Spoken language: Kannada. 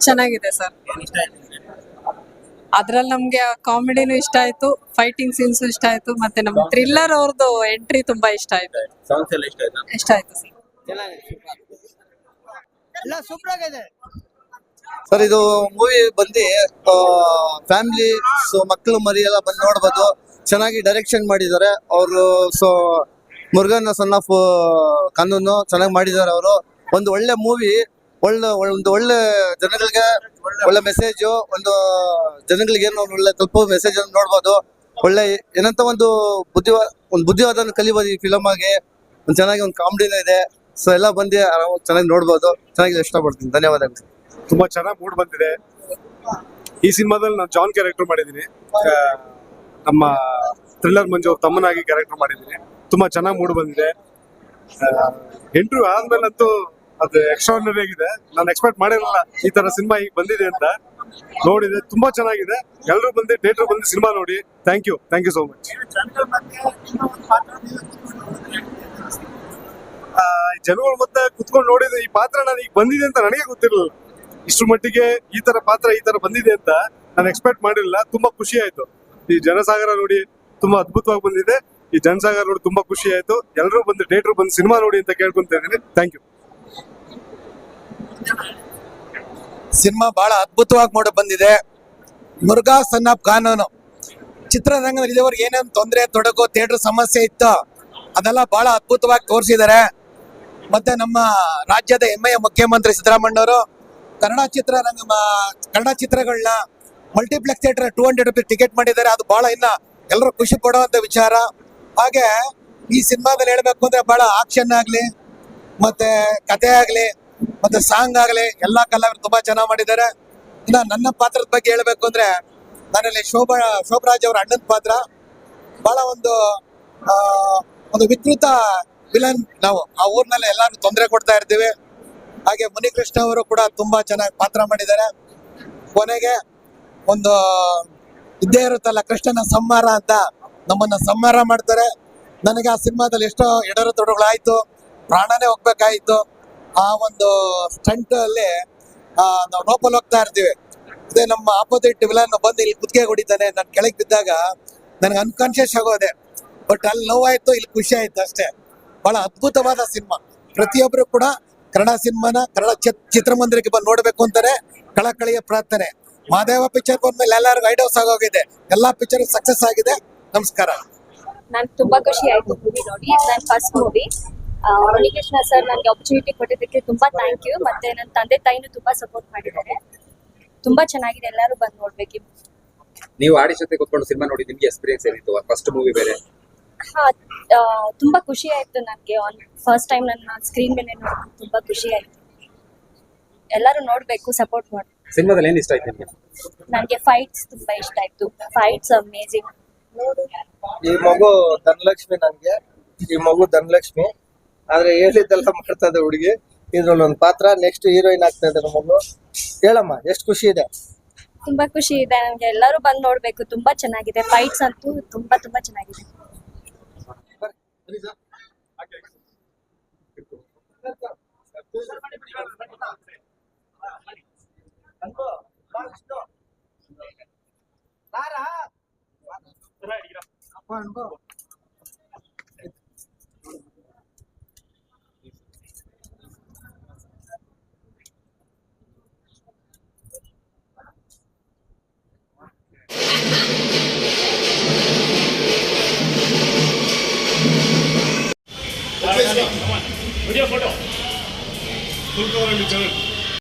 ಚೆನ್ನಾಗಿದೆ ಸರ್. ಅದ್ರಲ್ಲಿ ನಮ್ಗೆ ಕಾಮಿಡಿನೂ ಇಷ್ಟ ಆಯ್ತು ಫೈಟಿಂಗ್ ಸೀನ್ಸ್ ಇಷ್ಟ ಆಯ್ತು ಮತ್ತೆ ನಮ್ ಥ್ರಿಲ್ಲರ್ ಅವ್ರದ್ದು ಎಂಟ್ರಿ ತುಂಬಾ ಇಷ್ಟ ಆಯ್ತು. ಇಷ್ಟ ಆಯ್ತಾ. ಇಷ್ಟ ಆಯ್ತು? ಸರ್. ಎಲ್ಲ ಸೂಪರ್ ಆಗಿದೆ. ಸರ್ ಇದು ಮೂವಿ ಬಂದು ಫ್ಯಾಮಿಲಿ ಸೊ ಮಕ್ಕಳು ಮರಿ ಎಲ್ಲ ಬಂದು ನೋಡ್ಬೋದು. ಚೆನ್ನಾಗಿ ಡೈರೆಕ್ಷನ್ ಮಾಡಿದ್ದಾರೆ. ಅವರು ಸೊ ಮುರುಗನ್ ಸನ್ ಆಫ್ ಕಾನೂನು ಚೆನ್ನಾಗಿ ಮಾಡಿದ್ದಾರೆ ಅವರು. ಒಂದು ಒಳ್ಳೆ ಮೂವಿ ಒಳ್ಳೆ, ಒಂದು ಒಳ್ಳೆ ಜನಗಳಿಗೆ ಒಳ್ಳೆ ಮೆಸೇಜ್ ಒಂದು ಜನಗಳಿಗೆ ಏನು ಒಳ್ಳೆ ತಲುಪೋ ಮೆಸೇಜ್ ಅನ್ನು ನೋಡ್ಬೋದು. ಒಳ್ಳೆ ಏನಂತ ಒಂದು ಬುದ್ಧಿವಾ, ಒಂದು ಬುದ್ಧಿವಾದ ಕಲಿಬೋದು ಈ ಫಿಲಮ್ ಆಗಿ. ಒಂದು ಚೆನ್ನಾಗಿ ಒಂದು ಕಾಮಿಡಿನೂ ಇದೆ. ಸೊ ಎಲ್ಲ ಬಂದು ಚೆನ್ನಾಗಿ ನೋಡ್ಬೋದು. ಚೆನ್ನಾಗಿ ಇಷ್ಟಪಡ್ತೀನಿ. ಧನ್ಯವಾದಗಳು. ತುಂಬಾ ಚೆನ್ನಾಗಿ ಮೂಡ್ ಬಂದಿದೆ. ಈ ಸಿನಿಮಾದಲ್ಲಿ ನಾನು ಜಾನ್ ಕ್ಯಾರೆಕ್ಟರ್ ಮಾಡಿದ್ದೀನಿ. ನಮ್ಮ ಥ್ರಿಲ್ಲರ್ ಮಂಜು ಅವ್ರ ತಮ್ಮನಾಗಿ ಕ್ಯಾರೆಕ್ಟರ್ ಮಾಡಿದ್ದೀನಿ. ತುಂಬಾ ಚೆನ್ನಾಗಿ ಮೂಡ್ ಬಂದಿದೆ. ಇಂಟರ್ವ್ಯೂ ಆದ್ಮೇಲಂತೂ ಅದು ಎಕ್ಸ್ಟ್ರಾ ಆಗಿದೆ. ನಾನು ಎಕ್ಸ್ಪೆಕ್ಟ್ ಮಾಡಿರಲಿಲ್ಲ ಈ ತರ ಸಿನಿಮಾ ಈಗ ಬಂದಿದೆ ಅಂತ. ನೋಡಿದೆ, ತುಂಬಾ ಚೆನ್ನಾಗಿದೆ. ಎಲ್ಲರೂ ಬಂದು ಥಿಯೇಟರ್ ಬಂದು ಸಿನಿಮಾ ನೋಡಿ. Thank you thank you so much ಜನಗಳು ಮತ್ತೆ ಕುತ್ಕೊಂಡು ನೋಡಿದ್ರೆ ಈ ಪಾತ್ರ ನಾನು ಈಗ ಬಂದಿದೆ ಅಂತ ನನಗೆ ಗೊತ್ತಿರಲಿಲ್ಲ. ಇಷ್ಟು ಮಟ್ಟಿಗೆ ಈ ತರ ಪಾತ್ರ, ಈ ತರ ಬಂದಿದೆ ಅಂತ ನಾನು ಎಕ್ಸ್ಪೆಕ್ಟ್ ಮಾಡಿರಲಿಲ್ಲ. ತುಂಬಾ ಖುಷಿ ಆಯ್ತು. ಈ ಜನಸಾಗರ ನೋಡಿ ತುಂಬಾ ಅದ್ಭುತವಾಗಿ ಬಂದಿದೆ. ಈ ಜನಸಾಗರ ನೋಡಿ ತುಂಬಾ ಖುಷಿ ಆಯ್ತು. ಎಲ್ಲರೂ ಬಂದು ಥಿಯೇಟರ್ ಬಂದು ಸಿನಿಮಾ ನೋಡಿ ಅಂತ ಕೇಳ್ಕೊಂತ ಇದ್ದೀನಿ. ಥ್ಯಾಂಕ್ ಯು ಸಿನಿಮಾ ಬಹಳ ಅದ್ಭುತವಾಗಿ ಮೂಡಿ ಬಂದಿದೆ. ಮುರುಘಾ ಸನ್ ಆಫ್ ಕಾನೂನು ಚಿತ್ರರಂಗದಲ್ಲಿ ಇದುವರೆಗೆ ಏನೇನು ತೊಂದರೆ ತೊಡಕು ಥಿಯೇಟರ್ ಸಮಸ್ಯೆ ಇತ್ತು ಅದೆಲ್ಲ ಬಹಳ ಅದ್ಭುತವಾಗಿ ತೋರಿಸಿದ್ದಾರೆ. ಮತ್ತೆ ನಮ್ಮ ರಾಜ್ಯದ ಹೆಮ್ಮೆಯ ಮುಖ್ಯಮಂತ್ರಿ ಸಿದ್ದರಾಮಣ್ಣವರು ಕನ್ನಡ ಚಿತ್ರರಂಗ ಕನ್ನಡ ಚಿತ್ರಗಳನ್ನ multiplex theatre two hundred rupees ticket ಮಾಡಿದ್ದಾರೆ. ಅದು ಬಹಳ ಇನ್ನ ಎಲ್ಲರೂ ಖುಷಿ ಪಡುವಂತ ವಿಚಾರ. ಹಾಗೆ ಈ ಸಿನಿಮಾದಲ್ಲಿ ಹೇಳ್ಬೇಕು ಅಂದ್ರೆ ಬಹಳ ಆಕ್ಷನ್ ಆಗ್ಲಿ, ಮತ್ತೆ ಕತೆ ಆಗ್ಲಿ ಮತ್ತೆ ಸಾಂಗ್ ಆಗಲಿ, ಎಲ್ಲಾ ಕಲಾವಿದರು ತುಂಬಾ ಚೆನ್ನಾಗಿ ಮಾಡಿದ್ದಾರೆ. ಇನ್ನ ನನ್ನ ಪಾತ್ರದ ಬಗ್ಗೆ ಹೇಳ್ಬೇಕು ಅಂದ್ರೆ ನನ್ನಲ್ಲಿ ಶೋಭಾ, ಶೋಭರಾಜ್ ಅವರ ಅಣ್ಣನ ಪಾತ್ರ. ಬಹಳ ಒಂದು ಒಂದು ವಿಕೃತ ವಿಲನ್ ನಾವು. ಆ ಊರ್ನಲ್ಲಿ ಎಲ್ಲಾರು ತೊಂದರೆ ಕೊಡ್ತಾ ಇರ್ತೀವಿ. ಹಾಗೆ ಮುನಿಕೃಷ್ಣ ಅವರು ಕೂಡ ತುಂಬಾ ಚೆನ್ನಾಗಿ ಪಾತ್ರ ಮಾಡಿದ್ದಾರೆ. ಕೊನೆಗೆ ಒಂದು, ಇದ್ದೇ ಇರುತ್ತಲ್ಲ, ಕೃಷ್ಣನ ಸಂಹಾರ ಅಂತ ನಮ್ಮನ್ನ ಸಂಹಾರ ಮಾಡ್ತಾರೆ. ನನಗೆ ಆ ಸಿನಿಮಾದಲ್ಲಿ ಎಷ್ಟೋ ಎಡರು ತೊಡರುಗಳಾಯ್ತು ಪ್ರಾಣನೇ ಹೋಗ್ಬೇಕಾಯ್ತು. ಆ ಒಂದು ಸ್ಟಂಟ್ ಅಲ್ಲಿ ನಾವು ನೋಪಲ್ ಹೋಗ್ತಾ ಇರ್ತೀವಿ. ಅದೇ ನಮ್ಮ ಆಪೋಸಿಟ್ ವಿಲನ್ ಬಂದು ಇಲ್ಲಿ ಕುತ್ತಿಗೆ ಹೊಡಿತಾನೆ, ನಾನು ಕೆಳಗೆ ಬಿದ್ದಾಗ ನನಗೆ ಅನ್ಕಾನ್ಶಿಯಸ್ ಆಗೋದೆ. ಬಟ್ ಅಲ್ಲಿ ನೋವಾಯ್ತು, ಇಲ್ಲಿ ಖುಷಿ ಆಯ್ತು ಅಷ್ಟೇ. ಬಹಳ ಅದ್ಭುತವಾದ ಸಿನಿಮಾ. ಪ್ರತಿಯೊಬ್ಬರು ಕೂಡ ಕನ್ನಡ ಸಿನಿಮಾನ, ಕನ್ನಡ ಚಿತ್ರಮಂದಿರಕ್ಕೆ ಬಂದು ನೋಡ್ಬೇಕು ಅಂತಾರೆ. ಕಳಕಳಿಯ ಪ್ರಾರ್ಥನೆ. ಮಾದೇವ ಪಿಕ್ಚರ್ ಬಂದ್ಮೇಲೆ ಎಲ್ಲರಿಗೂ ಐಡ್ ಹೌಸ್ ಆಗೋಗಿದೆ ಎಲ್ಲಾ ಪಿಕ್ಚರ್ ಸಕ್ಸಸ್ ಆಗಿದೆ. ನಮಸ್ಕಾರ. ನನ್ಗೆ ತುಂಬಾ ಖುಷಿ ಆಯ್ತು. ಮೂವಿ ನೋಡಿ ಫಸ್ಟ್ ಮೂವಿ ಮುನಿಕೃಷ್ಣ ಸರ್ ನನಗೆ ಆಪರ್ಚುನಿಟಿ ಕೊಟ್ಟಿದ್ದಕ್ಕೆ ತುಂಬಾ ಥ್ಯಾಂಕ್ ಯು ಮತ್ತೆ ನನ್ನ ತಂದೆ ತಾಯಿನೂ ತುಂಬಾ ಸಪೋರ್ಟ್ ಮಾಡಿದ್ದಾರೆ. ತುಂಬಾ ಚೆನ್ನಾಗಿದೆ ಎಲ್ಲರೂ ಬಂದು ನೋಡ್ಬೇಕು. ನೀವು ಆಡಿ ಜೊತೆ ಕೂತ್ಕೊಂಡು ಸಿನಿಮಾ ನೋಡಿ ನಿಮ್ಗೆ ಎಕ್ಸ್ಪೀರಿಯನ್ಸ್ ಏನಿತ್ತು? ಫಸ್ಟ್ ಮೂವಿ ಬೇರೆ. ಹಾ ಆ, ತುಂಬಾ ಖುಷಿ ಆಯ್ತು ನನಗೆ. ಆನ್ ಫಸ್ಟ್ ಟೈಮ್ ನನ್ನ ಸ್ಕ್ರೀನ್ ಮೇಲೆ ನೋಡಿ ತುಂಬಾ ಖುಷಿ ಆಯ್ತು. ಎಲ್ಲರೂ ನೋಡ್ಬೇಕು ಸಪೋರ್ಟ್ ಮಾಡಿ ಸಿನಿಮಾದಲ್ಲಿ ಏನು ಇಷ್ಟ ಆಯ್ತು ನಿಮಗೆ? ನನಗೆ ಫೈಟ್ಸ್ ತುಂಬಾ ಇಷ್ಟ ಆಯ್ತು. ಫೈಟ್ಸ್ ಅಮೇಜಿಂಗ್ ಈ ಮಗು ಧನಲಕ್ಷ್ಮಿ ನನಗೆ. ಈ ಮಗು ಧನಲಕ್ಷ್ಮಿ. ಆದ್ರೆ ಹೇಳಿದ್ದೆಲ್ಲ ಮಾಡ್ತಾ ಇದೆ ಹುಡುಗಿ. ಇದ್ರಲ್ಲಿ ಒಂದು ಪಾತ್ರ ನೆಕ್ಸ್ಟ್ ಹೀರೋಯಿನ್ ಆಗ್ತಾ ಇದೆ ನಮ್ಮನ್ನು. ಹೇಳಮ್ಮ ಎಷ್ಟು ಖುಷಿ ಇದೆ? ತುಂಬಾ ಖುಷಿ ಇದೆ ನನಗೆ ಎಲ್ಲರೂ ಬಂದು ನೋಡ್ಬೇಕು. ತುಂಬಾ ಚೆನ್ನಾಗಿದೆ. ಫೈಟ್ಸ್ ಅಂತೂ ತುಂಬಾ ತುಂಬಾ ಚೆನ್ನಾಗಿದೆ. Video photo photo